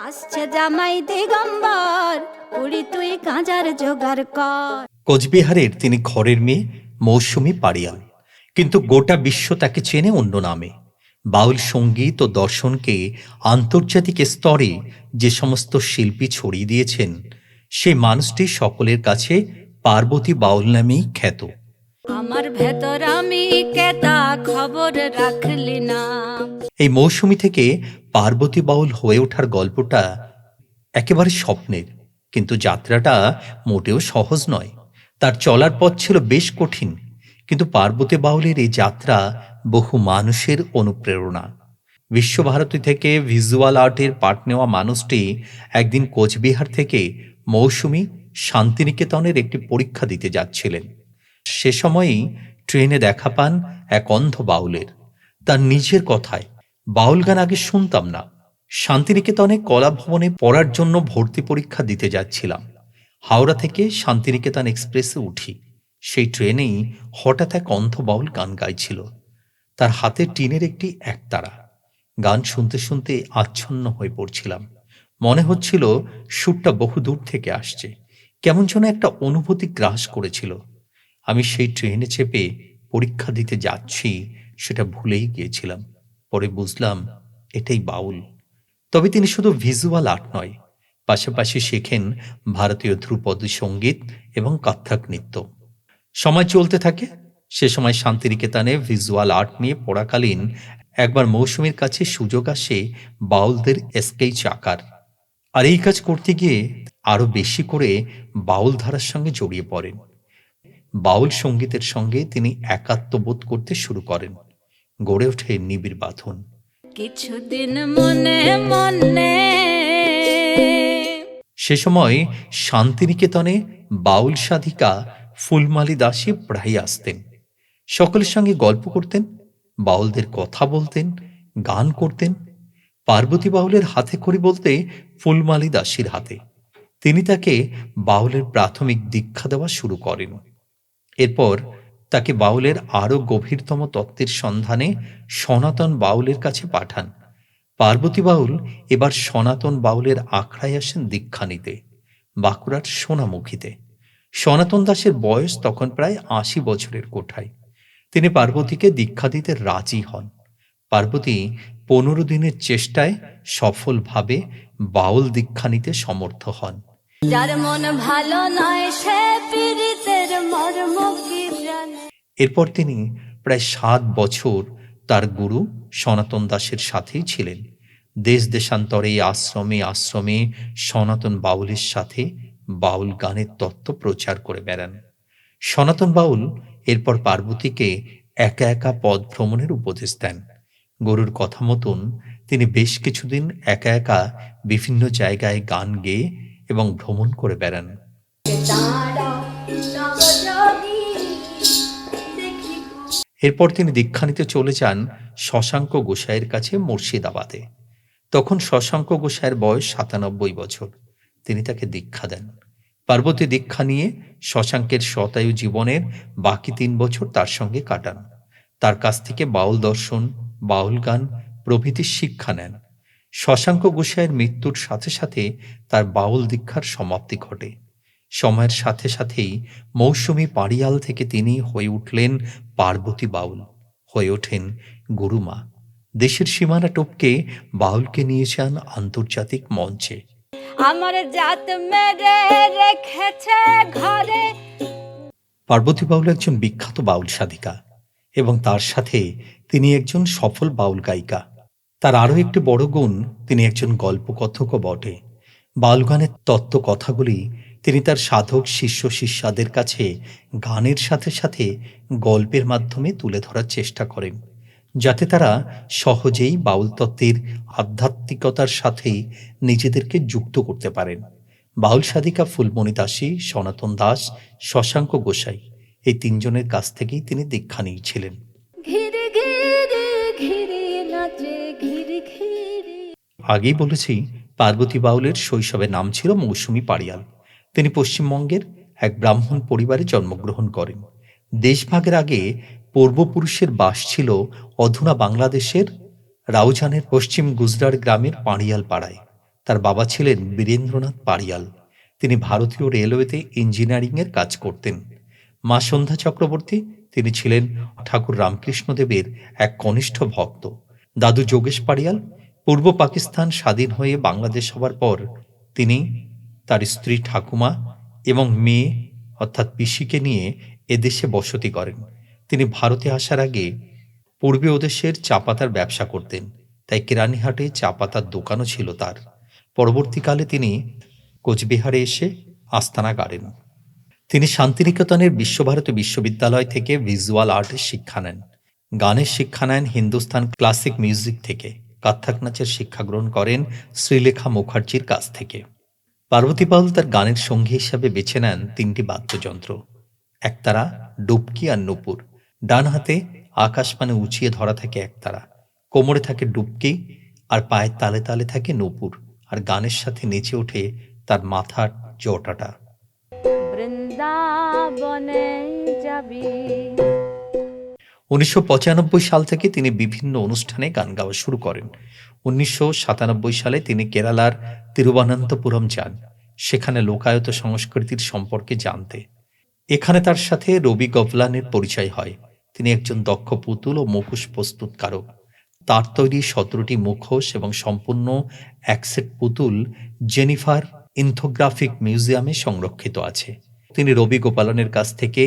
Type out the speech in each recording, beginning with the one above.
আসছে জামাই দিগম্বর তুই কর। কোচবিহারের তিনি ঘরের মেয়ে মৌসুমী পাড়িয়াল। কিন্তু গোটা বিশ্ব তাকে চেনে অন্য নামে। বাউল সংগীত ও দর্শনকে আন্তর্জাতিক স্তরে যে সমস্ত শিল্পী ছড়িয়ে দিয়েছেন সেই মানুষটি সকলের কাছে পার্বতী বাউল নামেই খ্যাত। আমার ভেতর আমি কেতা খবর রাখলি না। এই মৌসুমি থেকে পার্বতী বাউল হয়ে ওঠার গল্পটা একেবারে স্বপ্নের, কিন্তু যাত্রাটা মোটেও সহজ নয়। তার চলার পথ ছিল বেশ কঠিন, কিন্তু পার্বতী বাউলের এই যাত্রা বহু মানুষের অনুপ্রেরণা। বিশ্বভারতী থেকে ভিজুয়াল আর্টের পাঠ নেওয়া মানুষটি একদিন কোচবিহার থেকে মৌসুমি শান্তিনিকেতনের একটি পরীক্ষা দিতে যাচ্ছিলেন। সে সময়েই ট্রেনে দেখা পান এক অন্ধ বাউলের। তার নিজের কথায়, বাউল গান আগে শুনতাম না। শান্তিনিকেতনে কলা ভবনে পড়ার জন্য ভর্তি পরীক্ষা দিতে যাচ্ছিলাম। হাওড়া থেকে শান্তিনিকেতন এক্সপ্রেসে উঠি। সেই ট্রেনেই হঠাৎ এক অন্ধ বাউল গান গাইছিল। তার হাতে টিনের একটি একতারা। গান শুনতে শুনতে আচ্ছন্ন হয়ে পড়ছিলাম। মনে হচ্ছিল সুরটা বহু দূর থেকে আসছে। কেমন যেন একটা অনুভূতি গ্রাস করেছিল। আমি সেই ট্রেনে চেপে পরীক্ষা দিতে যাচ্ছি, সেটা ভুলেই গিয়েছিলাম। পরে বুঝলাম এটাই বাউল। তবে তিনি শুধু ভিজুয়াল আর্ট নয়, পাশাপাশি শেখেন ভারতীয় ধ্রুপদ সংগীত এবং কত্থক নৃত্য। সময় চলতে থাকে, সে সময় শান্তিনিকেতনে ভিজুয়াল আর্ট নিয়ে পড়াকালীন একবার মৌসুমীর কাছে সুযোগ আসে বাউলদের স্কেচ আঁকার। আর এই কাজ করতে গিয়ে আরও বেশি করে বাউল ধারার সঙ্গে জড়িয়ে পড়েন। বাউল সঙ্গীতের সঙ্গে তিনি একাত্মবোধ করতে শুরু করেন। গড়ে ওঠে নিবিড় বাঁধন। কিছুদিন মনে মনে সে সময় শান্তিনিকেতনে বাউল সাধিকা ফুলমালি দাসী প্রায় আসতেন। সকলের সঙ্গে গল্প করতেন বাউলদের কথা বলতেন গান করতেন। পার্বতী বাউলের হাতে খড়ি বলতে ফুলমালি দাসীর হাতে। তিনি তাকে বাউলের প্রাথমিক দীক্ষা দেওয়া শুরু করেন। এরপর তাকে বাউলের আরও গভীরতম তত্ত্বের সন্ধানে সনাতন বাউলের কাছে পাঠান। পার্বতী বাউল এবার সনাতন বাউলের আখড়ায় আসেন দীক্ষা নিতে বাঁকুড়ার সোনামুখীতে। সনাতন দাসের বয়স তখন প্রায় আশি বছরের কোঠায়। তিনি পার্বতীকে দীক্ষা দিতে রাজি হন। পার্বতী পনেরো দিনের চেষ্টায় সফলভাবে বাউল দীক্ষা নিতে সমর্থ হন। এরপর তিনি প্রায় সাত বছর তার গুরু সনাতন দাসের সাথেই ছিলেন। দেশ দেশান্তরে, আশ্রমে আশ্রমে সনাতন বাউলের সাথে বাউল গানের তত্ত্ব প্রচার করে বেড়ান। সনাতন বাউল এরপর পার্বতীকে একা একা পদ ভ্রমণের উপদেশ দেন। গরুর কথা মতন তিনি বেশ কিছুদিন একা একা বিভিন্ন জায়গায় গান গেয়ে এবং ভ্রমণ করে বেড়ান। এরপর তিনি দীক্ষা নিতে চলে যান শশাঙ্ক গোসাইয়ের কাছে মুর্শিদাবাদে। তখন শশাঙ্ক গোসাইয়ের বয়স সাতানব্বই বছর। তিনি তাকে দীক্ষা দেন। পার্বতী দীক্ষা নিয়ে শশাঙ্কের শতায়ু জীবনের বাকি তিন বছর তার সঙ্গে কাটান। তার কাছ থেকে বাউল দর্শন, বাউল গান প্রভৃতির শিক্ষা নেন। শশাঙ্ক গোসাইয়ের মৃত্যুর সাথে সাথে তার বাউল দীক্ষার সমাপ্তি ঘটে। সময়ের সাথে সাথেই মৌসুমী পাড়িয়াল থেকে তিনি হয়ে উঠলেন পার্বতী বাউল। হয়ে ওঠেন গুরুমা। দেশের সীমানা টপকে বাউলকে নিয়ে যান আন্তর্জাতিক মঞ্চে। আমার জাত মেরে রেখেছে ঘরে। পার্বতী বাউল একজন বিখ্যাত বাউল সাধিকা এবং তার সাথে তিনি একজন সফল বাউল গায়িকা। তার আরও একটি বড় গুণ, তিনি একজন গল্পকথকও বটে। বাউল গানের তত্ত্ব কথাগুলি তিনি তার সাধক শিষ্য শিষ্যাদের কাছে গানের সাথে সাথে গল্পের মাধ্যমে তুলে ধরার চেষ্টা করেন, যাতে তারা সহজেই বাউল তত্ত্বের আধ্যাত্মিকতার সাথে নিজেদেরকে যুক্ত করতে পারেন। বাউল সাধিকা ফুলমণি দাসী সনাতন দাস, শশাঙ্ক গোসাই, এই তিনজনের কাছ থেকেই তিনি দীক্ষা নিয়েছিলেন। আগেই বলেছি, পার্বতী বাউলের শৈশবের নাম ছিল মৌসুমী পাড়িয়াল। তিনি পশ্চিমবঙ্গের এক ব্রাহ্মণ পরিবারে জন্মগ্রহণ করেন। দেশভাগের আগে পূর্বপুরুষের বাস ছিল অধুনা বাংলাদেশের রাউজানের পশ্চিম গুজরাট গ্রামের পাড়িয়াল পাড়ায়। তার বাবা ছিলেন বীরেন্দ্রনাথ পাড়িয়াল। তিনি ভারতীয় রেলওয়েতে ইঞ্জিনিয়ারিংয়ের কাজ করতেন। মা সন্ধ্যা চক্রবর্তী, তিনি ছিলেন ঠাকুর রামকৃষ্ণদেবের এক কনিষ্ঠ ভক্ত। দাদু যোগেশ পাড়িয়াল পূর্ব পাকিস্তান স্বাধীন হয়ে বাংলাদেশ হবার পর তিনি তার স্ত্রী ঠাকুমা এবং মেয়ে, অর্থাৎ পিসিকে নিয়ে এদেশে বসতি করেন। তিনি ভারতে আসার আগে পূর্বে ওদেশের চা পাতার ব্যবসা করতেন, তাই কেরানীহাটে চা পাতার দোকানও ছিল তার। পরবর্তীকালে তিনি কোচবিহারে এসে আস্তানা গাড়েন। তিনি শান্তিনিকেতনের বিশ্বভারতী বিশ্ববিদ্যালয় থেকে ভিজুয়াল আর্টের শিক্ষা নেন। গানের শিক্ষা নেন হিন্দুস্তান ক্লাসিক মিউজিক থেকে। কাত্থাক নাচের শিক্ষা গ্রহণ করেন শ্রীলেখা মুখার্জির কাছ থেকে। পার্বতী পাল তার গানের সঙ্গী হিসাবে বেছে নেন তিনটি বাদ্যযন্ত্র। একতারা, ডুবকি আর নূপুর। ডান হাতে আকাশপানে উঁচিয়ে ধরা থাকে একতারা। কোমরে থাকে ডুবকি আর পায়ের তালে তালে থাকে নূপুর। আর গানের সাথে নেচে ওঠে তার মাথার জটাটা। বৃন্দাবনে যাবি। উনিশশো পঁচানব্বই সাল থেকে তিনি বিভিন্ন অনুষ্ঠানে গান গাওয়া শুরু করেন। উনিশশো সাতানব্বই সালে তিনি কেরালার তিরুবনন্তপুরম যান, সেখানে লোকায়ত সংস্কৃতির সম্পর্কে জানতে। এখানে তার সাথে রবি গভলানের পরিচয় হয়। তিনি একজন দক্ষ পুতুল ও মুখোশ প্রস্তুতকারক। তার তৈরি সতেরোটি মুখোশ এবং সম্পূর্ণ একসেট পুতুল জেনিফার ইনথোগ্রাফিক মিউজিয়ামে সংরক্ষিত আছে। তিনি রবি গোপালনের কাছ থেকে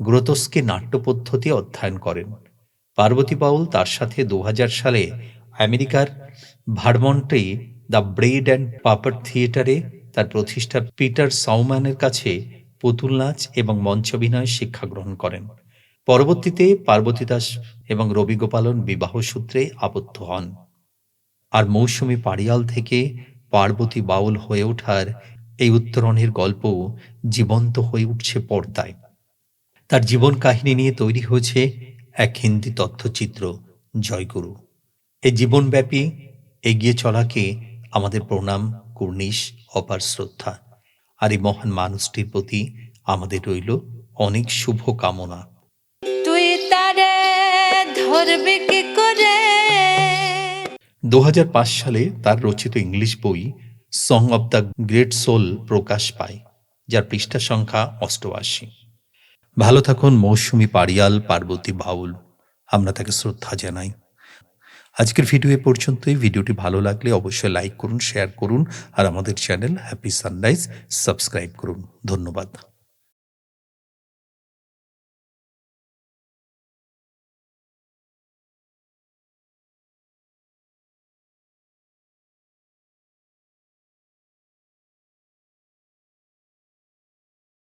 গ্রোতস্কে নাট্য পদ্ধতি অধ্যয়ন করেন। পার্বতী পাউল তার সাথে দু হাজার সালে আমেরিকার ভারমন্টে দ্য ব্রেড অ্যান্ড পাপার থিয়েটারে তার প্রতিষ্ঠা পিটার সাউম্যানের কাছে পুতুল নাচ এবং মঞ্চাভিনয় শিক্ষা গ্রহণ করেন। পরবর্তীতে পার্বতী দাস এবং রবি গোপালন বিবাহ সূত্রে আবদ্ধ হন। আর মৌসুমী পাড়িয়াল থেকে পার্বতী বাউল হয়ে ওঠার এই উত্তরণের গল্প জীবন্ত হয়ে উঠছে পর্দায়। তার জীবন কাহিনী নিয়ে তৈরি হয়েছে এক হিন্দি তথ্যচিত্র জয়গুরু। এই জীবনব্যাপী এগিয়ে চলাকে আমাদের প্রণাম কুর্নিশ অপার শ্রদ্ধা। আর এই মহান মানুষটির প্রতি আমাদের রইল অনেক শুভ কামনা। তুই তারে ধরবি কি করে? দু হাজার পাঁচ সালে তার রচিত ইংলিশ বই song of the great soul প্রকাশ পায় যার পৃষ্ঠা সংখ্যা অষ্টআশি। ভালো থাকুন, মৌসুমি পাড়িয়াল, পার্বতী বাউল। আমরা তাকে শ্রদ্ধা জানাই। আজকের ভিডিও এ পর্যন্তই। ভিডিওটি ভালো লাগলে অবশ্যই লাইক করুন শেয়ার করুন, আর আমাদের চ্যানেল হ্যাপি সানরাইজ সাবস্ক্রাইব করুন। ধন্যবাদ।